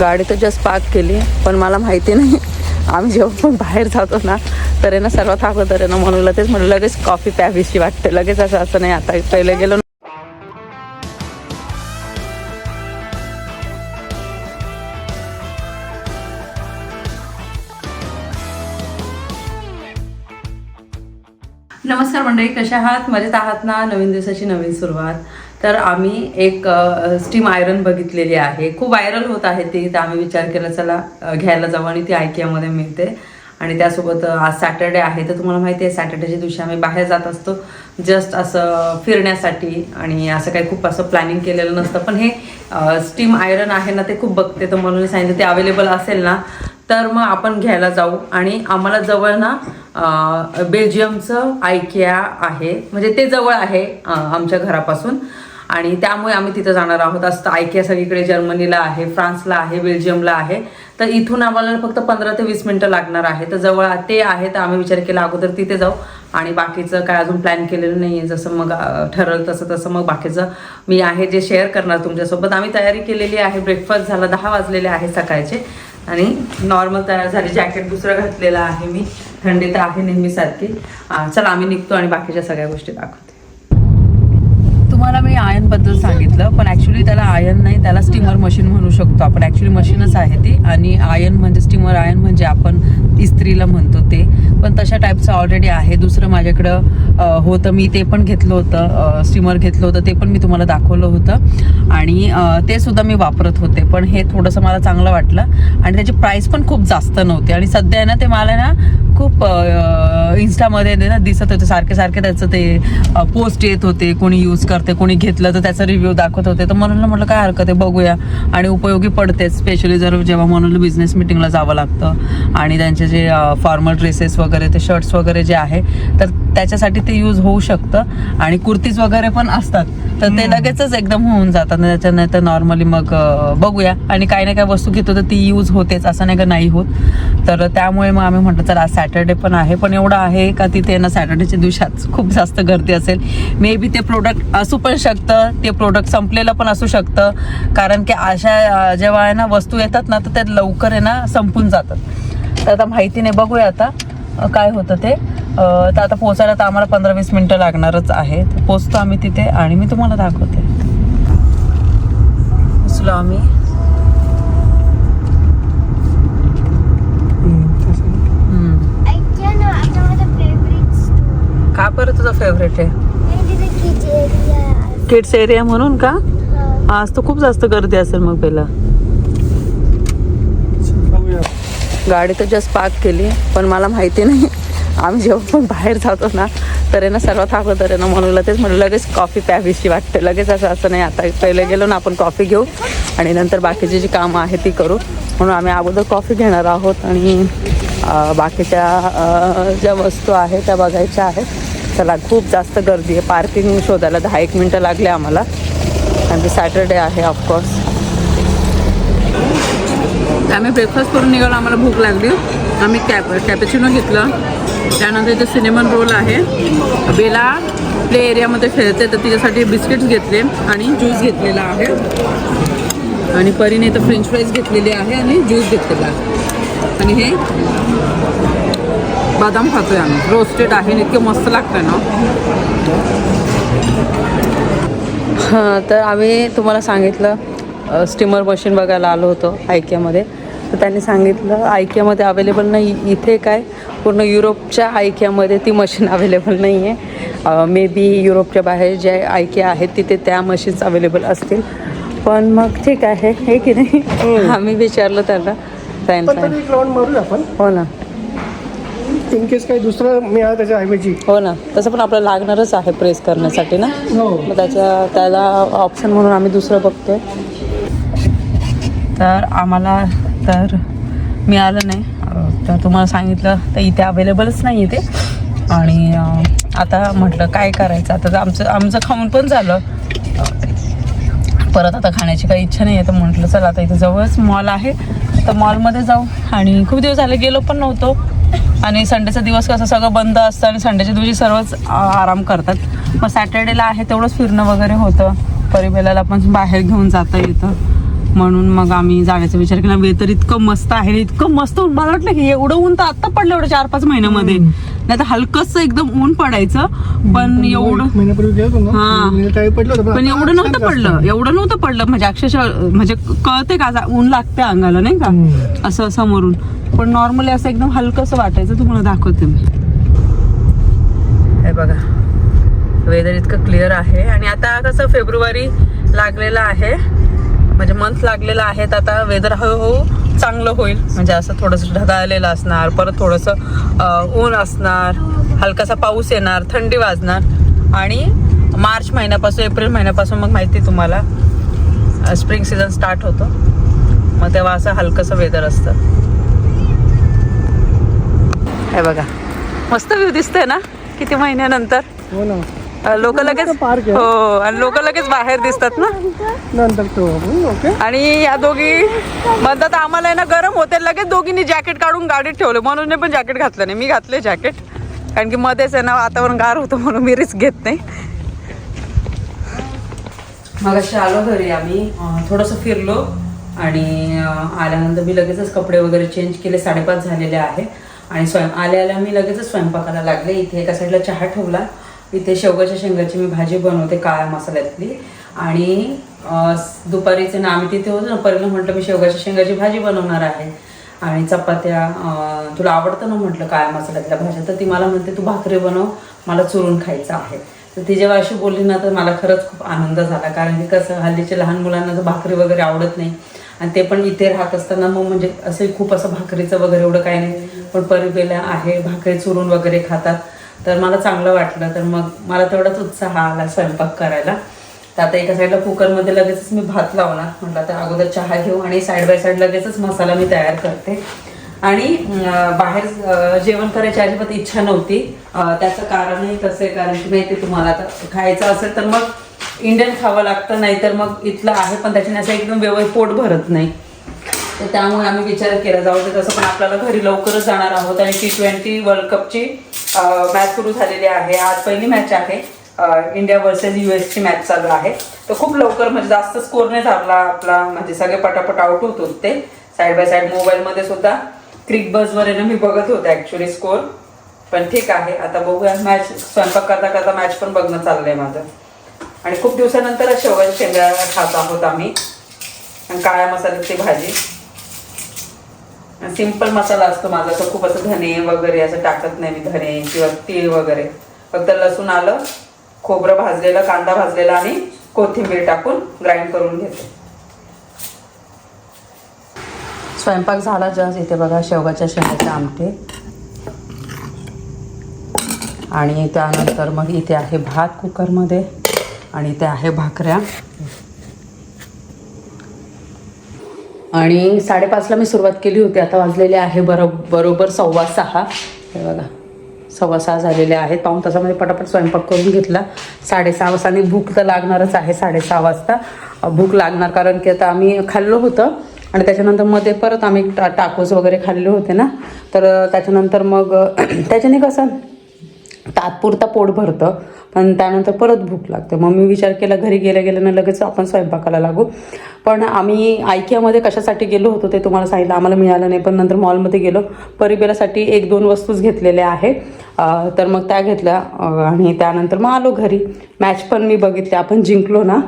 गाडी तर just park केली पण मला माहिती नाही. आम्ही जेव्हा पण बाहेर जातो ना तर आहे ना सर्वात अगोदर आहे ना म्हणून तेच म्हणलं लगेच कॉफी प्यावीशी वाटते. लगेच असं असं नाही आता पहिले गेलो नमस्कार मंडळी कशा आहात? मजेत आहात ना? नवीन दिवसाची नवीन सुरुवात. तर आम्ही एक स्टीम आयरन बघितलेली आहे. खूप व्हायरल होत आहे ती तर आम्ही विचार केला चला घ्यायला जाऊ आणि ती आयकियामध्ये मिळते. आणि त्यासोबत आज सॅटर्डे आहे तर तुम्हाला माहिती आहे सॅटर्डेच्या दिवशी आम्ही बाहेर जात असतो जस्ट असं फिरण्यासाठी. आणि असं काही खूप असं प्लॅनिंग केलेलं नसतं. पण हे स्टीम आयरन आहे ना ते खूप बघते. तर म्हणून सांगितलं ते अवेलेबल असेल ना तर मग आपण घ्यायला जाऊ. आणि आम्हाला जवळ ना बेल्जियमचं आयकिया आहे. म्हणजे ते जवळ आहे आमच्या घरापासून. आणि त्यामुळे आम्ही तिथं जाणार आहोत. असं आयकिया सगळीकडे जर्मनीला आहे फ्रान्सला आहे बेल्जियमला आहे. तर इथून आम्हाला फक्त पंधरा ते वीस मिनटं लागणार आहे. तर जवळ ते आहे तर आम्ही विचार केला अगोदर तिथे जाऊ. आणि बाकीचं काय अजून प्लॅन केलेलं नाही आहे जसं मग ठरलं तसं तसं मग बाकीचं मी आहे जे शेअर करणार तुमच्यासोबत. आम्ही तयारी केलेली आहे. ब्रेकफास्ट झाला दहा वाजलेले आहे सकाळचे. आणि नॉर्मल तयार झाली. जॅकेट दुसरं घातलेलं आहे मी. थंडी तर आहे नेहमीसारखी. चला आम्ही निघतो आणि बाकीच्या सगळ्या गोष्टी दाखवतो. तुम्हाला मी आयनबद्दल सांगितलं पण ऍक्च्युली त्याला आयन नाही त्याला स्टीमर मशीन म्हणू शकतो आपण. ऍक्च्युली मशीनच आहे ती. आणि आयन म्हणजे स्टीमर आयन म्हणजे आपण इस्त्रीला म्हणतो ते. पण तशा टाईपचं ऑलरेडी आहे. दुसरं माझ्याकडं होतं मी ते पण घेतलं होतं. स्टीमर घेतलं होतं ते पण मी तुम्हाला दाखवलं होतं. आणि ते सुद्धा मी वापरत होते. पण हे थोडंसं मला चांगलं वाटलं. आणि त्याची प्राईस पण खूप जास्त नव्हती. आणि सध्या आहे ना ते मला ना खूप इन्स्टामध्ये ना दिसत होते. सारखे सारखे त्याचं ते पोस्ट येत होते. कोणी यूज करते कोणी घेतलं तर त्याचा रिव्ह्यू दाखवत होते. तर म्हणून म्हटलं काय हरकत आहे? बघूया. आणि उपयोगी पडते स्पेशली जर जेव्हा म्हणून बिझनेस मिटिंगला जावं लागतं. आणि त्यांचे जे फॉर्मल ड्रेसेस वगैरे ते शर्ट्स वगैरे जे आहे तर त्याच्यासाठी ते यूज होऊ शकतं. आणि कुर्तीज वगैरे पण असतात. तर ते लगेचच एकदम होऊन जातात. त्याच्या नाही तर नॉर्मली मग बघूया. आणि काही ना काही वस्तू घेतो तर ती यूज होतेच असं नाही का नाही होत. तर त्यामुळे मग आम्ही म्हटलं चला आज सॅटर्डे पण आहे. पण एवढं आहे का तिथे ना सॅटर्डेच्या दिवसात खूप जास्त गर्दी असेल. मे बी ते प्रोडक्ट असू पण शकतं. ते प्रोडक्ट संपलेलं पण असू शकतं. कारण की अशा जेव्हा आहे ना वस्तू येतात ना तर ते लवकर आहे ना संपून जातात. तर आता माहिती नाही. बघूया आता काय होतं ते. तर आता पोचायला तर आम्हाला पंधरा वीस मिनटं लागणारच आहे तर पोचतो आम्ही तिथे आणि मी तुम्हाला दाखवते. पोचलो आम्ही. का बरं तुझा फेवरेट आहे. किड्स एरिया म्हणून का? आज तर खूप जास्त गर्दी असेल मग पहिला. गाडी तर जस्ट पार्क केली पण मला माहिती नाही. आम्ही जेव्हा पण बाहेर जातो ना तर आहे ना सर्वात अगोदर आहे ना म्हणून तेच म्हणलं लगेच कॉफी प्यावीशी वाटते. लगेच असं असं नाही आता पहिले गेलो ना आपण कॉफी घेऊ आणि नंतर बाकीची जी कामं आहेत ती करू. म्हणून आम्ही अगोदर कॉफी घेणार आहोत आणि बाकीच्या ज्या वस्तू आहेत त्या बघायच्या आहेत. चला खूप जास्त गर्दी आहे. पार्किंग शोधायला दहा एक मिनटं लागले आम्हाला. आणि सॅटरडे सॅटर्डे आहे ऑफकोर्स आम्ही ब्रेकफास्ट करून निघालो आम्हाला भूक लागली. आम्ही कॅप कॅपेचिनो घेतलं. त्यानंतर इथे सिनेमन रोल आहे. बेला प्ले एरियामध्ये खेळते तर तिच्यासाठी बिस्किट्स घेतले आणि ज्यूस घेतलेला आहे. आणि परीने इथं फ्रेंच फ्राईज घेतलेली आहे आणि ज्यूस घेतलेला आहे. आणि हे बदाम खातोय आम्ही. रोस्टेड आहे आणि इतकं मस्त लागतं ना. हां तर आम्ही तुम्हाला सांगितलं स्टीमर मशीन बघायला आलो होतो आयकियामध्ये. तर त्यांनी सांगितलं आयकियामध्ये अवेलेबल नाही इथे काय? पूर्ण युरोपच्या आयकियामध्ये ती मशीन अवेलेबल नाही आहे मे बी युरोपच्या बाहेर जे आयकिया आहेत तिथे त्या मशीन्स अवेलेबल असतील. पण मग ठीक आहे हे की नाही? आम्ही विचारलं मारूया आपण. हो ना. इन केस काही दुसरं मिळालं त्याच्या ऐवजी हो ना. तसं पण आपल्याला लागणारच आहे प्रेस करण्यासाठी ना? हो. मग त्याच्या त्याला ऑप्शन म्हणून आम्ही दुसरं बघतोय. तर आम्हाला तर मिळालं नाही. तर तुम्हाला सांगितलं तर इथे अवेलेबलच नाही इथे. आणि आता म्हटलं काय करायचं? आता तर आमचं आमचं खाऊन पण झालं. परत आता खाण्याची काही इच्छा नाही आहे तर म्हटलं चला आता इथे जवळच मॉल आहे. तर मॉलमध्ये जाऊ. आणि खूप दिवस झाले गेलो पण नव्हतो. आणि संडेचा दिवस कसं सगळं बंद असतं आणि संडेच्या दिवशी सर्वच आराम करतात. मग सॅटर्डेला आहे तेवढंच फिरणं वगैरे होतं. परिबेलाला पण बाहेर घेऊन जाता येतं. म्हणून मग आम्ही जाण्याचा विचार केला. वेदर इतकं मस्त आहे इतकं मस्त ऊन. मला वाटलं की एवढं ऊन तर आता पडलं एवढं चार पाच महिन्यामध्ये. नाही तर हलकस एकदम ऊन पडायचं पण एवढं पण एवढं नव्हतं पडलं. एवढं नव्हतं पडलं. म्हणजे अक्षरशः म्हणजे कळते का ऊन लागते अंगाला नाही का. असं समोरून. पण नॉर्मली असं एकदम हलकंसं वाटायचं. तुम्हाला दाखवते मी. हे बघा. वेदर इतकं क्लिअर आहे. आणि आता कसं फेब्रुवारी लागलेलं आहे. म्हणजे मंथ लागलेलं आहे तर आता वेदर हळूहळू चांगलं होईल. म्हणजे असं थोडंसं ढगाळलेलं असणार परत थोडंसं ऊन असणार हलकासा पाऊस येणार थंडी वाजणार. आणि मार्च महिन्यापासून एप्रिल महिन्यापासून मग माहिती आहे तुम्हाला स्प्रिंग सीझन स्टार्ट होतो. मग तेव्हा असं हलकंसं वेदर असतं. हे बघा. मस्त व्ह्यू दिसतंय ना? किती महिन्यानंतर? हो ना. लोक लगेच. हो आणि लोक लगेच बाहेर दिसतात ना. नंतर तो आपण ओके. आणि या दोघी म्हणतात आम्हाला आहे ना गरम होते लगेच दोघींनी जॅकेट काढून गाडीत ठेवलं. म्हणून पण जॅकेट घातलं नाही मी घातले जॅकेट. कारण की मध्येच आहे ना वातावरण गार होतं म्हणून मी रिस्क घेत नाही. मग अशी आलो घरी आम्ही थोडंसं फिरलो आणि आल्यानंतर मी लगेचच कपडे वगैरे चेंज केले साडेपाच झालेले आहे. आणि स्वयं आल्या आल्या मी लगेचच स्वयंपाकाला लागले. इथे एका साईडला चहा ठेवला. इथे शेवगाच्या शेंगाची मी भाजी बनवते काळ्या मसाल्यातली. आणि दुपारीचे ना आम्ही तिथे होतो ना परीला म्हटलं मी शेवगाच्या शेंगाची भाजी बनवणार आहे. आणि चपात्या तुला आवडतं ना म्हटलं काळ्या मसाल्यातल्या भाज्या तर ती मला म्हणते तू भाकरी बनव मला चुरून खायचं आहे. तर ती जेव्हा अशी बोलली ना तर मला खरंच खूप आनंद झाला. कारण की कसं हल्लीच्या लहान मुलांना तर भाकरी वगैरे आवडत नाही. आणि ते पण इथे राहत असताना मग म्हणजे असं खूप असं भाकरीचं वगैरे एवढं काही नाही. पण परिवेला आहे भाकरी चुरून वगैरे खातात. तर मला चांगलं वाटलं. तर मग मला तेवढाच उत्साह आला स्वयंपाक करायला. तर आता एका साईडला कुकरमध्ये लगेचच मी भात लावणार. म्हटलं आता अगोदर चहा घेऊ आणि साईड बाय साईड लगेचच मसाला मी तयार करते. आणि बाहेर जेवण करायची अजिबात इच्छा नव्हती. त्याचं कारणही कसं आहे कारण की माहिती आहे तुम्हाला आता खायचं असेल तर मग इंडियन खावं लागतं नाही तर मग इथलं आहे पण त्याच्याने असं एकदम व्यवस्थित पोट भरत नाही. तर त्यामुळे आम्ही विचार केला जाऊ दे तसं पण आपल्याला घरी लवकरच जाणार आहोत. आणि टी ट्वेंटी वर्ल्ड कपची मॅच सुरू झालेली आहे. आज पहिली मॅच आहे. इंडिया वर्सेस यू एसची मॅच चालू आहे. तर खूप लवकर म्हणजे जास्त स्कोर नाही झाला आपला. म्हणजे सगळे पटापट आउट होत होते साईड बाय साईड मोबाईलमध्ये सुद्धा. क्रिक बसवर येणं ना मी बघत होते ऍक्च्युली स्कोर पण ठीक आहे. आता बघूया. मॅच स्वयंपाक करता करता मॅच पण बघणं चाललंय माझं. आणि खूप दिवसानंतर शेवगाच्या शेंगा खात आहोत आम्ही. आणि काळ्या मसाल्याची भाजी. सिंपल मसाला असतो माझा तो खूप असं धने वगैरे असं टाकत नाही मी धने किंवा तीळ वगैरे. फक्त लसूण आलं खोबरं भाजलेलं कांदा भाजलेला आणि कोथिंबीर टाकून ग्राइंड करून घेते. स्वयंपाक झाला जस्ट इथे बघा शेवगाच्या शेंगाचे आमटे. आणि त्यानंतर मग इथे आहे भात कुकरमध्ये आणि इथे आहे भाकऱ्या. आणि साडेपाचला मी सुरुवात केली होती. आता वाजलेले आहे बरो बरोबर सव्वा सहा. हे बघा सव्वा सहा झालेले आहेत. पाऊन तासामध्ये पटापट स्वयंपाक करून घेतला. साडेसहा वाजता आणि भूक तर लागणारच आहे साडेसहा वाजता. भूक लागणार कारण की आता आम्ही खाल्लं होतं आणि त्याच्यानंतरमध्ये परत आम्ही टा टाकोस वगैरे खाल्ले होते ना. तर त्याच्यानंतर मग त्याच्याने कसं तात्पुरता पोट भरतं. पण त्यानंतर परत भूक लागते. मग मी विचार केला घरी गेल्या गेल्यानं लगेच आपण स्वयंपाकाला लागू. पण आम्ही आयकियामध्ये कशासाठी गेलो होतो ते तुम्हाला सांगितलं. आम्हाला मिळालं नाही पण नंतर मॉलमध्ये गेलो. परिबेलासाठी एक दोन वस्तूच घेतलेल्या आहे तर मग त्या घेतल्या. आणि त्यानंतर मग आलो घरी. मॅच पण मी बघितली. आपण जिंकलो ना.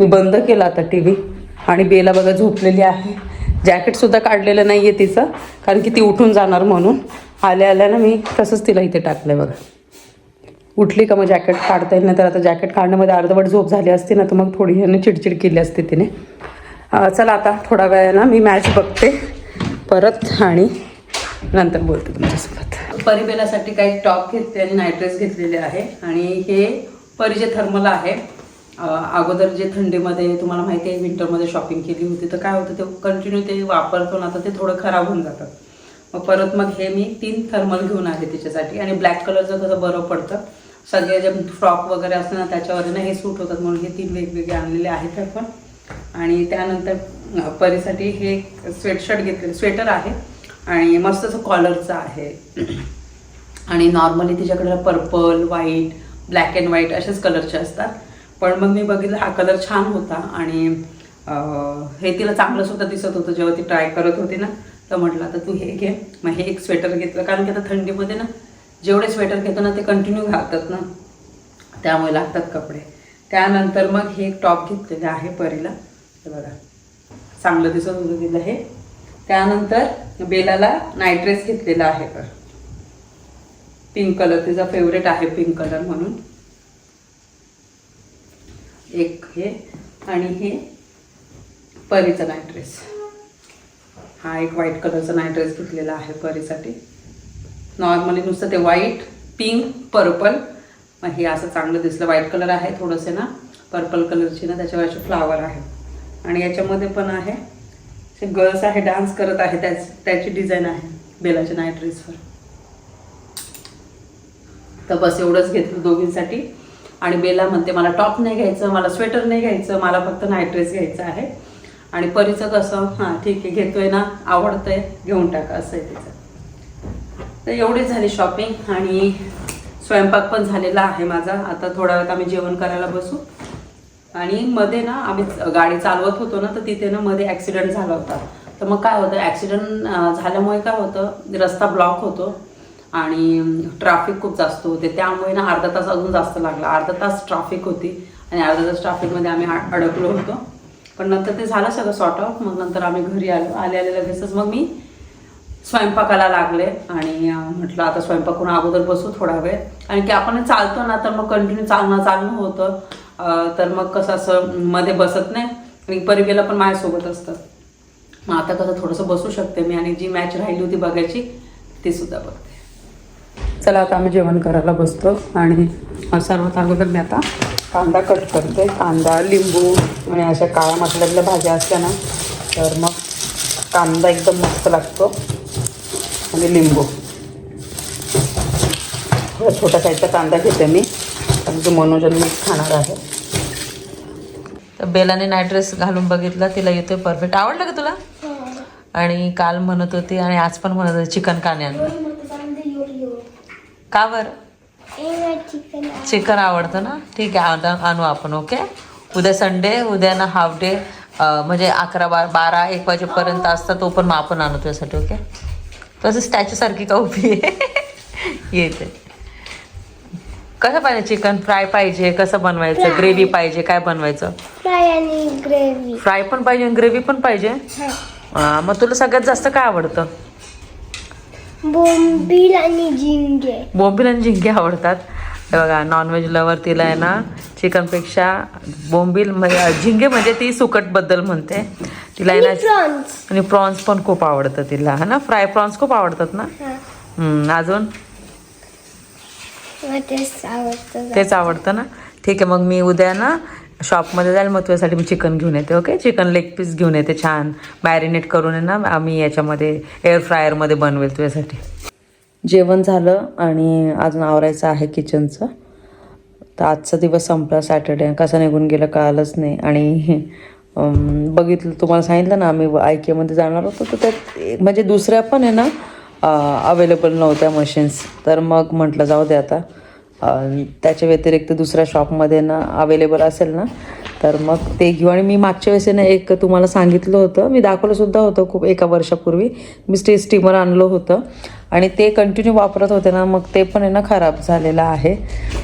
मी बंद केला आता टी व्ही. आणि बेला बघा झोपलेली आहे. जॅकेटसुद्धा काढलेलं नाही आहे तिचं. कारण की ती उठून जाणार म्हणून. आल्या आल्या ना मी तसंच तिला इथे टाकलं बघा. उठली का मग जॅकेट काढता येईल नाही तर आता जॅकेट काढण्यामध्ये अर्धवट झोप झाली असती ना तर मग थोडी ह्याने चिडचिड केली असते तिने. चला आता थोडा वेळानं मी मॅच बघते. परत आणि नंतर बोलते तुमच्यासोबत. परिबेलासाठी काही टॉप घेतले आणि नाईट ड्रेस घेतलेले आहे. आणि हे परीचे थर्मल आहे अगोदर जे थंडीमध्ये तुम्हाला माहिती आहे विंटरमध्ये शॉपिंग केली होती तर काय होतं ते कंटिन्यू ते वापरतो ना तर ते थोडं खराब होऊन जातं. मग परत मग हे मी तीन थर्मल घेऊन आले त्याच्यासाठी आणि ब्लॅक कलरचं कसं बरं पडतं सगळे जे फ्रॉक वगैरे असतं ना त्याच्यावर ना हे सूट होतात म्हणून हे तीन वेगवेगळे आणलेले आहेत आपण. आणि त्यानंतर परीसाठी हे स्वेटशर्ट घेतलेलं स्वेटर आहे. आणि मस्त असं कॉलरचं आहे. आणि नॉर्मली तिच्याकडे purple white black and white असेच कलरचे असतात. पण मग मी बघितलं हा कलर छान होता. आणि हे तिला चांगलं सुद्धा दिसत होतं जेव्हा ती ट्राय करत होती ना. तर म्हटलं आता तू हे घे. मग हे एक स्वेटर घेतलं. कारण की आता थंडीमध्ये ना जेवढे स्वेटर घेतो ना ते कंटिन्यू घालतात ना. त्यामुळे लागतात कपडे. त्यानंतर मग हे एक टॉप घेतलेलं आहे परीला. हे बघा. चांगलं दिसत होतं तिला हे. त्यानंतर बेलाला नाईट ड्रेस घेतलेला आहे पर पिंक कलर तिचा फेवरेट आहे पिंक कलर म्हणून. एक हे आणि हे परीचा नाईट ड्रेस हा एक व्हाईट कलरचा नाईट ड्रेस घेतलेला आहे परीसाठी. नॉर्मली नुसतं ते व्हाईट पिंक पर्पल मग हे असं चांगलं दिसलं. व्हाईट कलर आहे थोडंसे ना. पर्पल कलरची ना. त्याच्यावर असे फ्लावर आहे. आणि याच्यामध्ये पण आहे. ते गर्ल्स आहे डान्स करत आहे. त्याच त्याची डिझाईन आहे. बेलाच्या नाईट ड्रेसवर तर बस एवढंच घेतलं दोघींसाठी. आणि बेला म्हणते मला टॉप नाही घ्यायचं मला स्वेटर नाही घ्यायचं मला फक्त नाईट ड्रेस घ्यायचा आहे. आणि परीचं कसं हां ठीक आहे घेतोय ना आवडतंय घेऊन टाका असं आहे तिचं. तर एवढी झाली शॉपिंग आणि स्वयंपाक पण झालेला आहे माझा. आता थोडा वेळात आम्ही जेवण करायला बसू. आणि मध्ये ना आम्ही गाडी चालवत होतो ना तर तिथे ना मध्ये ॲक्सिडेंट झाला होता. तर मग काय होतं ॲक्सिडेंट झाल्यामुळे काय होतं रस्ता ब्लॉक होतो आणि ट्रॅफिक खूप जास्त होते. त्यामुळे ना अर्धा तास अजून जास्त लागला. अर्धा तास ट्रॅफिक होती आणि अर्धा तास ट्रॅफिकमध्ये आम्ही अडकलो होतो. पण नंतर ते झालं सगळं सॉर्ट आउट मग नंतर आम्ही घरी आलो. आले आले लगेचच मग मी स्वयंपाकाला लागले आणि म्हटलं आता स्वयंपाक करून अगोदर बसू थोडा वेळ. कारण की आपण चालतो ना तर मग कंटिन्यू चालणं चालणं होतं. तर मग कसं असं मध्ये बसत नाही. आणि परिबेला पण माझ्यासोबत असतं. मग आता कसं थोडंसं बसू शकते मी आणि जी मॅच राहिली होती बघायची ती सुद्धा बघते. चला आता आम्ही जेवण करायला बसतो. आणि सर्वात अगोदर मी आता कांदा कट करते. कांदा लिंबू आणि अशा काळ्या मसाल्यातल्या भाज्या असल्या ना तर मग कांदा एकदम मस्त लागतो. आणि लिंबू. थोडा छोटा साईजचा कांदा घेते मी. कारण की मनोज आणि मी खाणार आहे. तर बेलाने नाईट ड्रेस घालून बघितला तिला येतोय परफेक्ट आवडलं का तुला? आणि काल म्हणत होती आणि आज पण म्हणत होती चिकन का नाही आणलं का बरं? चिकन चिकन आवडतं ना? ठीक आहे आणू आणू आपण ओके? उद्या संडे उद्या ना हाफ डे म्हणजे अकरा बारा बारा एक वाजेपर्यंत असतं तो पण मग आपण आणू तुझ्यासाठी ओके? तसं स्टॅच्यू सारखी का उभी आहे? येते. कसं पाहिजे चिकन फ्राय पाहिजे कसं बनवायचं. ग्रेव्ही पाहिजे काय बनवायचं? फ्राय आणि ग्रेव्ही फ्राय पण पाहिजे आणि ग्रेव्ही पण पाहिजे? हा, मग तुला सगळ्यात जास्त काय आवडतं? बोंबील आणि झिंगे. बोंबील आणि झिंगे आवडतात. हे बघा नॉनव्हेज लवर तिला आहे ना चिकनपेक्षा बोंबील म्हणजे झिंगे म्हणजे ती सुकटबद्दल म्हणते. तिला आहे ना प्रॉन्स आणि प्रॉन्स पण खूप आवडतं तिला. है ना? फ्राय प्रॉन्स खूप आवडतात ना? अजून? मला तेच आवडतं तेच आवडतं ना? ठीक आहे मग मी उद्या ना शॉपमध्ये जाईल. मग तुझ्यासाठी मी चिकन घेऊन येते ओके चिकन लेग पीस घेऊन येते छान. मॅरिनेट करून आहे ना आम्ही याच्यामध्ये एअर फ्रायरमध्ये बनवेल तुझ्यासाठी. जेवण झालं आणि अजून आवरायचं आहे किचनचं तर आजचा दिवस संपला सॅटर्डे कसा निघून गेला कळालंच नाही. आणि बघितलं तुम्हाला सांगितलं ना आम्ही आय केमध्ये जाणार होतो. तर त्यात म्हणजे दुसऱ्या पण आहे ना अवेलेबल नव्हत्या मशीन्स तर मग म्हटलं जाऊ दे आता. त्याच्या व्यतिरिक्त दुसऱ्या शॉपमध्ये ना अवेलेबल असेल ना तर मग ते घेऊ. आणि मी मागच्या वेळेस ना एक तुम्हाला सांगितलं होतं मी दाखवलं सुद्धा होतं खूप एका वर्षापूर्वी. मी स्टे स्टीमर आणलं होतं. आणि ते कंटिन्यू वापरत होते ना मग ते पण आहे ना खराब झालेलं आहे.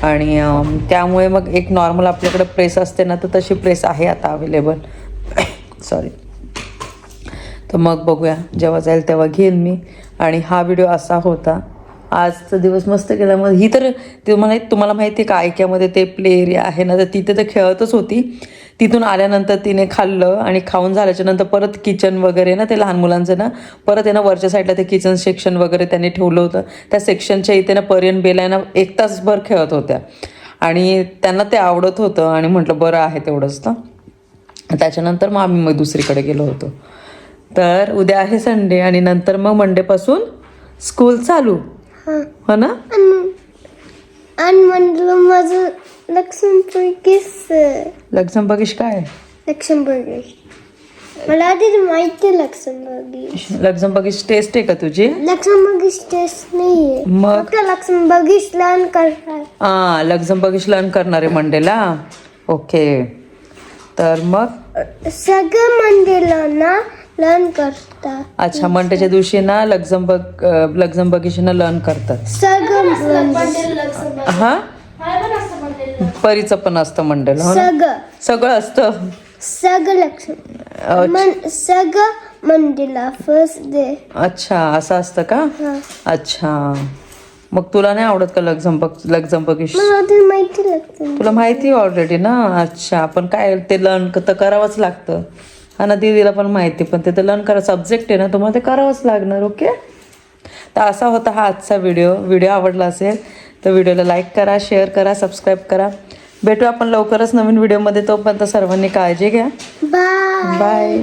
आणि त्यामुळे मग एक नॉर्मल आपल्याकडे प्रेस असते ना तर तशी प्रेस आहे आता अवेलेबल सॉरी तर मग बघूया जेव्हा जाईल तेव्हा घेईन मी. आणि हा व्हिडिओ असा होता. आजचा दिवस मस्त गेला. मग ही तर ते मला तुम्हाला माहिती आहे का ऐक्यामध्ये ते प्ले एरिया आहे ना तर तिथे तर खेळतच होती. तिथून आल्यानंतर तिने खाल्लं आणि खाऊन झाल्याच्यानंतर परत किचन वगैरे ना ते लहान मुलांचं ना परत आहे ना वरच्या साईडला ते किचन सेक्शन वगैरे त्यांनी ठेवलं होतं. त्या सेक्शनच्या इथे ना पर्यंत बेला आहे ना एक तासभर खेळत होत्या. आणि त्यांना ते आवडत होतं आणि म्हटलं बरं आहे तेवढंच तर. त्याच्यानंतर मग आम्ही मग दुसरीकडे गेलो होतो. तर उद्या आहे संडे आणि नंतर मग मंडेपासून स्कूल चालू. हो. ना? आणि म्हणलं माझं लक्ष्मणपूर्गीस लक्झमबर्गिश काय? लक्ष्मणपूर्गीस मला आधी माहिती लक्ष्मणबर्गीस लक्झमबर्गिश टेस्ट आहे का तुझी? लक्ष्मणबर्गीस टेस्ट नाहीये. मग? फक्त लक्ष्मणबर्गीस लर्न करतात हां लक्झमबर्गिश लर्न करणार आहे मंडेला. ओके तर मग? सगळं मंदिरांना लर्न करतात. अच्छा मंडेच्या दिवशी ना लक्झमबर्ग लक्झमबर्गीशीना लर्न करतात. सगळं हा? परीचं पण असतं मंडेला हो ना? सगळं. सगळं असतं. सगळं मन सगळं मंदिरला फर्स्ट डे अच्छा असं असतं का? हा. अच्छा. मग तुला नाही आवडत का लक्झमबर्ग लक्झमबर्गिश? मला ते माहिती लागतं तुला माहिती ऑलरेडी ना? अच्छा पण काय ते लर्न तर करावंच लागतं. ना दीदीला पण माहिती पण ते तर लर्न करा सब्जेक्ट आहे ना तुम्हाला ते करावंच लागणार ओके तर असा होता हा आजचा व्हिडिओ व्हिडिओ आवडला असेल तर व्हिडिओला लाईक करा शेअर करा सबस्क्राईब करा. भेटू आपण लवकरच नवीन व्हिडिओमध्ये तोपर्यंत सर्वांनी काळजी घ्या. Bye bye